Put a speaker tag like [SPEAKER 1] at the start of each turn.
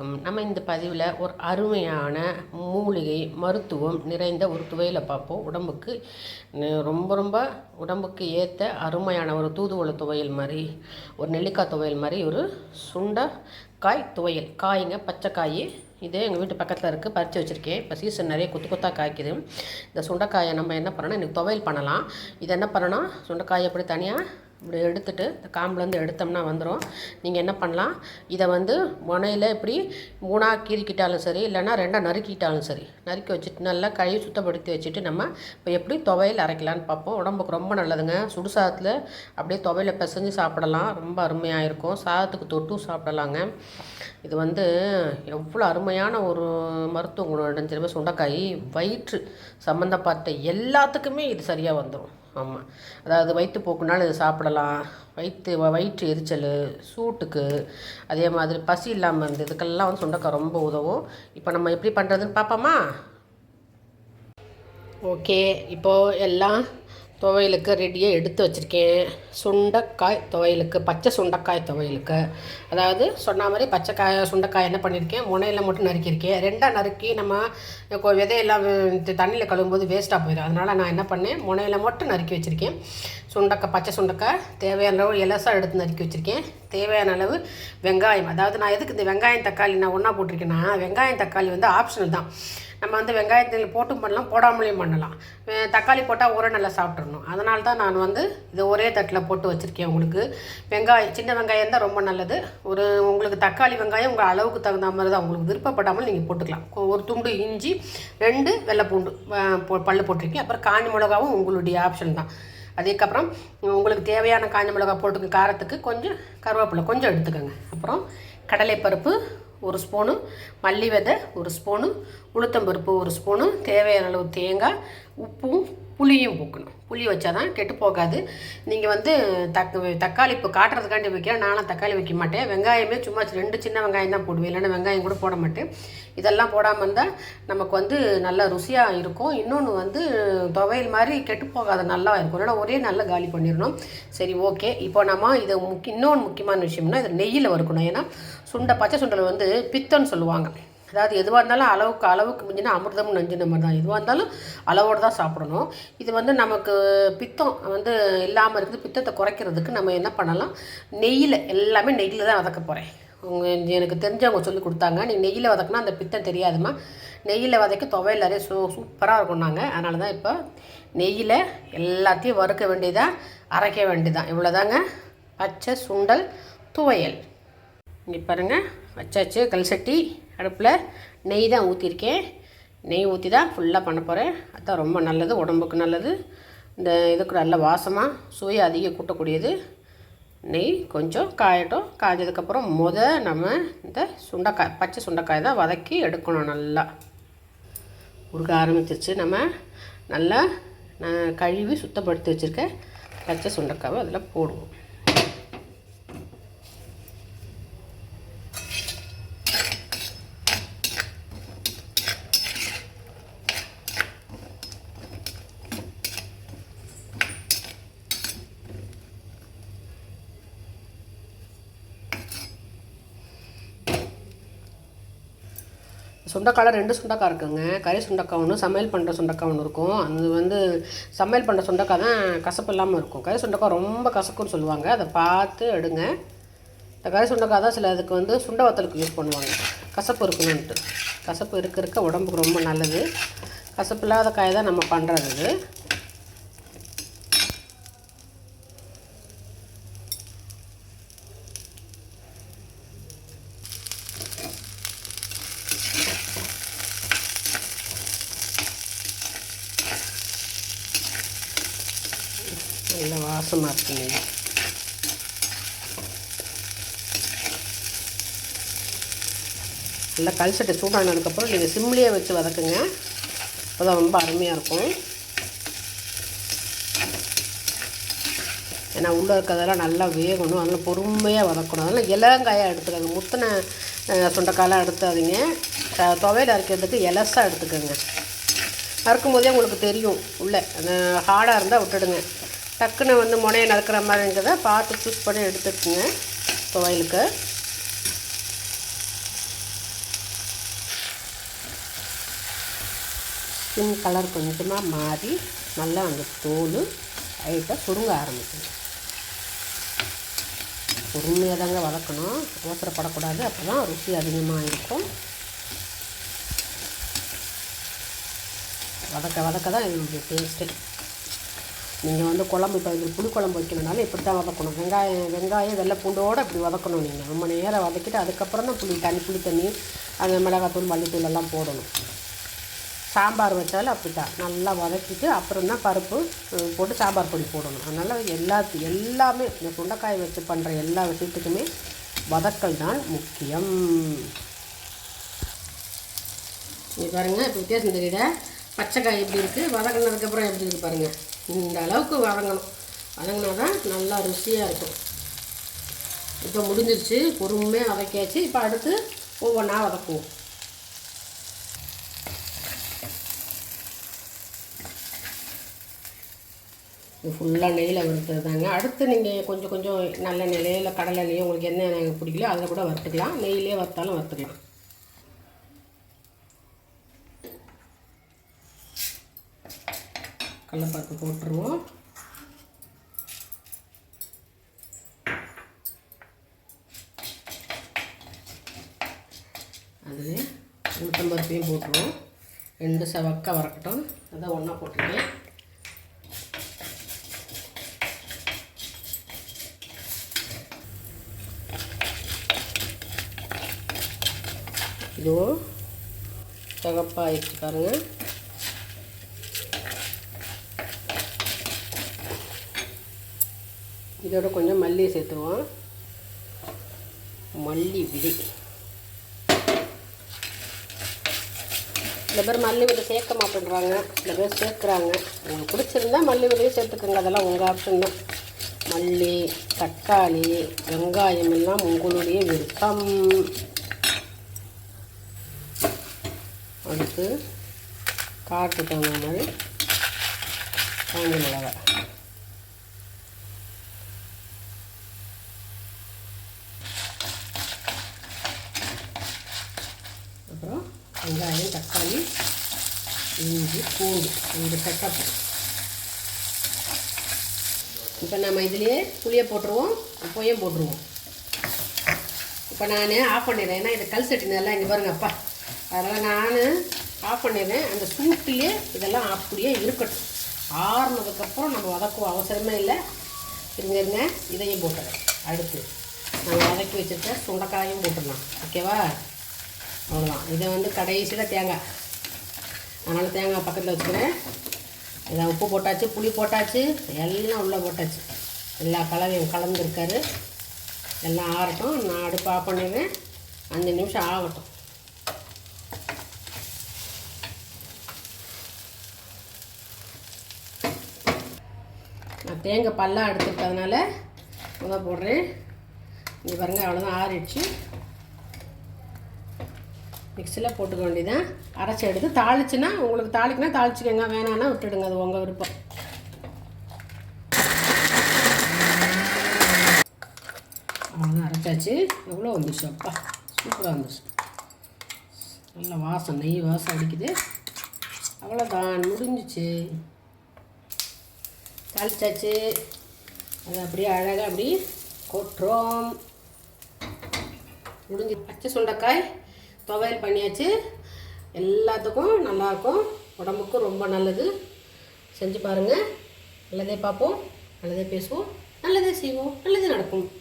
[SPEAKER 1] வணக்கம். நம்ம இந்த பதிவில் ஒரு அருமையான மூலிகை மருத்துவம் நிறைந்த ஒரு துவையலை பார்ப்போம். உடம்புக்கு ரொம்ப ரொம்ப உடம்புக்கு ஏற்ற அருமையான ஒரு தூதுவளை துவையல் மாதிரி ஒரு நெல்லிக்காய் துவையல் மாதிரி ஒரு சுண்டைக்காய் துவையல். காய்ங்க பச்சை காய். இது எங்கள் வீட்டு பக்கத்தில் இருக்குது பறித்து வச்சுருக்கேன். இப்போ சீசன் நிறைய கொத்து கொத்தாக காய்க்குது. இந்த சுண்டைக்காயை நம்ம என்ன பண்ணணும் இன்றைக்கி துவையல் பண்ணலாம். இது என்ன பண்ணணும் சுண்டைக்காயை அப்படி தனியாக இப்படி எடுத்துட்டு இந்த காம்புலேருந்து எடுத்தோம்னா வந்துடும் நீங்கள் என்ன பண்ணலாம்? இதை வந்து முனையில் இப்படி மூணாக கீறிக்கிட்டாலும் சரி இல்லைன்னா ரெண்டாக நறுக்கிட்டாலும் சரி நறுக்கி வச்சுட்டு நல்லா கழுவி சுத்தப்படுத்தி வச்சுட்டு நம்ம இப்போ எப்படி துவையல் அரைக்கலான்னு பார்ப்போம். உடம்புக்கு ரொம்ப நல்லதுங்க. சுடு சாதத்தில் அப்படியே துவையில் பிசைஞ்சு சாப்பிடலாம். ரொம்ப அருமையாக இருக்கும். சாதத்துக்கு தொட்டும் சாப்பிடலாங்க. இது வந்து எவ்வளோ அருமையான ஒரு மருத்துவ குணம் தெரியுமா சுண்டைக்காய். வயிற்று சம்மந்தப்பட்ட எல்லாத்துக்குமே இது சரியாக வந்துடும் ஆமாம் அதாவது வயிற்று போக்குனாலும் சாப்பிடலாம். வயிற்று வ- வயிற்று எரிச்சல் சூட்டுக்கு அதே மாதிரி பசி இல்லாமல் இருந்து இதுக்கெல்லாம் வந்து சுண்டக்காய் ரொம்ப உதவும். இப்போ நம்ம எப்படி பண்ணுறதுன்னு பார்ப்போமா? ஓகே. இப்போது எல்லாம் துவையலுக்கு ரெடியாக எடுத்து வச்சுருக்கேன். சுண்டைக்காய் துவையலுக்கு பச்சை சுண்டைக்காய் துவையலுக்கு. அதாவது சொன்ன மாதிரி பச்சைக்காய் சுண்டைக்காய் என்ன பண்ணியிருக்கேன் முனையில் மட்டும் நறுக்கியிருக்கேன். ரெண்டாக நறுக்கி நம்ம விதையெல்லாம் தண்ணியில் கழுவும்போது வேஸ்ட்டாக போயிடும் அதனால் நான் என்ன பண்ணேன்? முனையில் மட்டும் நறுக்கி வச்சுருக்கேன். சுண்டைக்காய் பச்சை சுண்டைக்காய் தேவையான அளவு இலசாக எடுத்து நறுக்கி வச்சுருக்கேன். தேவையான அளவு வெங்காயம். அதாவது நான் எதுக்கு இந்த வெங்காயம் தக்காளி நான் ஒன்றா போட்டிருக்கேன்னா வெங்காயம் தக்காளி வந்து ஆப்ஷனல் தான். நம்ம வந்து வெங்காயத்தில் போட்டும் பண்ணலாம் போடாமலையும் பண்ணலாம். தக்காளி போட்டால் ஊற நல்லா சாப்பிட்றணும் அதனால தான் நான் வந்து இதை ஒரே தட்டில் போட்டு வச்சுருக்கேன் உங்களுக்கு. வெங்காயம் சின்ன வெங்காயம் தான் ரொம்ப நல்லது. ஒரு உங்களுக்கு தக்காளி வெங்காயம் உங்கள் அளவுக்கு தகுந்த மாதிரி தான். உங்களுக்கு விருப்பப்படாமல் நீங்கள் போட்டுக்கலாம். ஒரு துண்டு இஞ்சி ரெண்டு வெள்ளைப்பூண்டு பல்லு போட்டிருக்கேன். அப்புறம் காஞ்ச மிளகாவும் உங்களுடைய ஆப்ஷன் தான். அதுக்கப்புறம் உங்களுக்கு தேவையான காஞ்ச மிளகா போட்டுக்க காரத்துக்கு கொஞ்சம் கருவேப்பிலை கொஞ்சம் எடுத்துக்கோங்க. அப்புறம் கடலைப்பருப்பு ஒரு ஸ்பூனு மல்லி விதை ஒரு ஸ்பூனு உளுத்தம்பருப்பு ஒரு ஸ்பூனு தேவையான அளவு தேங்காய் உப்பும் புளியும் பூக்கணும் புளி வச்சா தான் கெட்டு போகாது. நீங்கள் வந்து தக் தக்காளி இப்போ காட்டுறதுக்காண்டி வைக்கிறேன் நானும் தக்காளி வைக்க மாட்டேன். வெங்காயமே சும்மா ரெண்டு சின்ன வெங்காயம் தான் போடுவேன். இல்லைன்னா வெங்காயம் கூட போட மாட்டேன். இதெல்லாம் போடாமல் இருந்தால் நமக்கு வந்து நல்லா ருசியாக இருக்கும். இன்னொன்று வந்து துவையல் மாதிரி கெட்டு போகாத நல்லா இருக்கும். இல்லைன்னா ஒரே நல்லா காலி பண்ணிடணும். சரி ஓகே. இப்போ நம்ம இதை முக்கிய இன்னொன்று முக்கியமான விஷயம்னா இது நெய்யில் வறுக்கணும். ஏன்னா சுண்டை பச்சை சுண்டல் வந்து பித்தன்னு சொல்லுவாங்க. அதாவது எதுவாக இருந்தாலும் அளவுக்கு அளவுக்கு மிஞ்சினா அமிர்தம் நஞ்சின மாதிரி தான். எதுவாக இருந்தாலும் அளவோடு தான் சாப்பிடணும். இது வந்து நமக்கு பித்தம் வந்து இல்லாமல் இருக்குது. பித்தத்தை குறைக்கிறதுக்கு நம்ம என்ன பண்ணலாம்? நெய்யில் எல்லாமே நெய்யில் தான் வதக்க போகிறேன் எனக்கு தெரிஞ்சவங்க சொல்லி கொடுத்தாங்க. நீ நெய்யில் வதக்குனா அந்த பித்தம் தெரியாதுமா நெய்யில் வதக்கி துவையல் நிறைய சூ சூப்பராக இருக்கும் நாங்கள் அதனால தான் இப்போ நெய்யில் எல்லாத்தையும் வறுக்க வேண்டியதாக அரைக்க வேண்டியதான் இவ்வளோதாங்க பச்சை சுண்டல் துவையல். இங்கே பாருங்கள் வச்சாச்சு கல் சட்டி. அடுப்பில் நெய் தான் ஊற்றிருக்கேன் நெய் ஊற்றி தான் ஃபுல்லாக பண்ண போகிறேன் அதுதான் ரொம்ப நல்லது உடம்புக்கு நல்லது. இந்த இதுக்கு நல்ல வாசமாக சுவையை அதிகம் கூட்டக்கூடியது. நெய் கொஞ்சம் காயட்டும். காய்ஞ்சதுக்கப்புறம் முத நம்ம இந்த சுண்டைக்காய் பச்சை சுண்டைக்காய் தான் வதக்கி எடுக்கணும் நல்லா. உருக ஆரம்பிச்சிருச்சு. நம்ம நல்லா கழுவி சுத்தப்படுத்தி வச்சுருக்க பச்சை சுண்டைக்காவை அதில் போடுவோம். சுண்டைக்காயில் ரெண்டு சுண்டக்காய் இருக்குங்க. கறி சுண்டக்காய் ஒன்று சமையல் பண்ணுற சுண்டக்காய் ஒன்று இருக்கும். அது வந்து சமையல் பண்ணுற சுண்டக்காய் தான் கசப்பு இல்லாமல் இருக்கும். கறி சுண்டக்காய் ரொம்ப கசக்குன்னு சொல்லுவாங்க. அதை பார்த்து எடுங்க. இந்த கறி சுண்டக்காய் தான் சில அதுக்கு வந்து சுண்டை வத்தலுக்கு யூஸ் பண்ணுவாங்க. கசப்பு இருக்கணுன்ட்டு கசப்பு இருக்க இருக்க உடம்புக்கு ரொம்ப நல்லது. கசப்பு இல்லாத காய் தான் நம்ம பண்ணுறது இது நல்ல வாசமாக இருக்குங்க நல்லா கல்சட்டை சூடானதுக்கப்புறம் நீங்கள் சிம்லேயே வச்சு வதக்குங்க. அப்போ ரொம்ப அருமையாக இருக்கும். ஏன்னா உள்ளே இருக்கிறதெல்லாம் நல்லா வேகணும். அதனால் பொறுமையாக வதக்கணும். அதனால் இலங்காயாக எடுத்துக்கோங்க முத்தின சுண்டைக்காயெலாம் சுண்டைக்காயெல்லாம் எடுத்தாதீங்க த- அரைக்கிறதுக்கு இலசாக எடுத்துக்கோங்க. அறுக்கும் போதே உங்களுக்கு தெரியும். உள்ளே அந்த ஹார்டாக இருந்தால் விட்டுடுங்க. டக்குன்னு வந்து முனையை நடக்கிற மாதிரி இருந்ததை பார்த்து சூஸ் பண்ணி எடுத்துக்கோங்க. துவையலுக்கு ஸ்கின் கலர் கொஞ்சமாக மாறி நல்லா அந்த தோல் லைட்டாக சுருங்க ஆரம்பிக்கும் பொறுமையாக தாங்க வளர்க்கணும் அவசரப்படக்கூடாது. அப்போ தான் ருசி அதிகமாக இருக்கும் வதக்க வதக்க தான் இதனுடைய டேஸ்ட்டு நீங்கள் வந்து குழம்பு இப்போ இது புளி குழம்பு வைக்கணுனாலும் இப்படி தான் வதக்கணும். வெங்காயம் வெங்காயம் வெள்ளை பூண்டோடு இப்படி வதக்கணும் நீங்கள் ரொம்ப நேரம் வதக்கிட்டு அதுக்கப்புறம் தான் புளி தண்ணி புளி தண்ணி அந்த மிளகாத்தூள் மல்லித்தூள் எல்லாம் போடணும். சாம்பார் வச்சாலும் அப்படி தான் நல்லா வதக்கிட்டு அப்புறம் தான் பருப்பு போட்டு சாம்பார் பொடி போடணும். அதனால் எல்லாத்து எல்லாமே இந்த சுண்டைக்காய் வச்சு பண்ணுற எல்லா விஷயத்துக்குமே வதக்கல் தான் முக்கியம். இது பாருங்கள் இப்போ வித்தியாசம் தெரியல பச்சைக்காய் எப்படி இருக்குது வதக்கினதுக்கப்புறம் எப்படி இருக்குது பாருங்கள் இந்த அளவுக்கு வதங்கணும். வதங்கினா தான் நல்லா ருசியாக இருக்கும். இப்போ முடிஞ்சிருச்சு. பொறுமையாக வதக்கியாச்சு. இப்போ அடுத்து ஒவ்வொன்றா வதக்குவோம். இது ஃபுல்லாக நெய்யில் வறுத்தது தாங்க அடுத்து நீங்கள் கொஞ்சம் கொஞ்சம் நல்ல நிலையில் கடலை நெய் உங்களுக்கு என்ன பிடிக்கலையோ அதில் கூட வறுத்துக்கலாம். நெய்யிலே வறுத்தாலும் வறுத்துக்கலாம். கடலப்பருப்பு போட்டுருவோம். அதுவே உளுத்தம்பருப்பையும் போட்டுருவோம். ரெண்டு செவக்க வறக்கட்டும். அதான் ஒன்றா போட்டுருக்கேன் இதோ சிவப்பாயிடுச்சு பாருங்கள் இதோட கொஞ்சம் மல்லி சேர்த்துருவோம். மல்லி விதை. சில பேர் மல்லி விதை சேர்க்க மாட்டேன்றாங்க. சில பேர் சேர்க்குறாங்க. உங்களுக்கு பிடிச்சிருந்தா மல்லி விதையை சேர்த்துக்கோங்க. அதெல்லாம் உங்கள் ஆப்ஷன் தான். மல்லி தக்காளி வெங்காயம் எல்லாம் உங்களுடைய விருப்பம். அடுத்து காட்டு தகுந்த மாதிரி காஞ்ச மிளகாய் அப்புறம் வெங்காயம் தக்காளி இஞ்சி பூண்டு இந்த செட்டப் இப்போ நம்ம இதுலேயே புளியை போட்டுருவோம் உப்பையும் போட்டுருவோம். இப்போ நான் ஆஃப் பண்ணிடுறேன். ஏன்னா இது கல் சட்டி நல்லா இங்கே பாருங்க அப்பா. அதனால் நான் ஆஃப் பண்ணிடுறேன். அந்த சூட்டிலே இதெல்லாம் அப்படியே இருக்கட்டும். ஆறுனதுக்கப்புறம் நம்ம வதக்குவோம். அவசரமே இல்லை. இருங்க இருங்க. இதையும் போட்டுறேன். அடுத்து நான் வதக்கி வச்சுருக்க சுண்டைக்காயும் போட்டுடலாம். ஓகேவா? அவ்வளோதான் இதை வந்து கடைசியில் தேங்காய். அதனால் தேங்காய் பக்கத்தில் வச்சுக்கிறேன். இதை உப்பு போட்டாச்சு புளி போட்டாச்சு எல்லாம் உள்ளே போட்டாச்சு. எல்லா கலவையும் கலந்துருக்காரு. எல்லாம் ஆறட்டும். நான் அடுப்பு ஆஃப் பண்ணிடுவேன் அஞ்சு நிமிஷம் ஆகட்டும். நான் தேங்காய் பல்லாக எடுத்துருக்கிறதுனால முதல் போடுறேன். இங்கே பாருங்கள் அவ்வளோதான் ஆறிடுச்சு. மிக்சியில் போட்டுக்க வேண்டியதான் அரைச்சி எடுத்து தாளிச்சுன்னா உங்களுக்கு தாளிக்குனா தாளிச்சுக்கோங்க. வேணான்னா விட்டுடுங்க. அது உங்கள் விருப்பம். அவ்வளோதான் அரைச்சாச்சு. எவ்வளோ வந்துச்சு அப்பா? சூப்பராக வந்துச்சு. நல்ல வாசம். நெய் வாசம் அடிக்குது. அவ்வளோதான் முடிஞ்சிச்சு. தாளிச்சாச்சு. அது அப்படியே அழகாக அப்படி கொட்டுறோம். முடிஞ்சு. பச்சை சுண்டைக்காய் துவையல் பண்ணியாச்சு. எல்லாத்துக்கும் நல்லாயிருக்கும் உடம்புக்கும் ரொம்ப நல்லது. செஞ்சு பாருங்கள் நல்லதே பார்ப்போம். நல்லதே பேசுவோம். நல்லதே செய்வோம். நல்லதே நடக்கும்.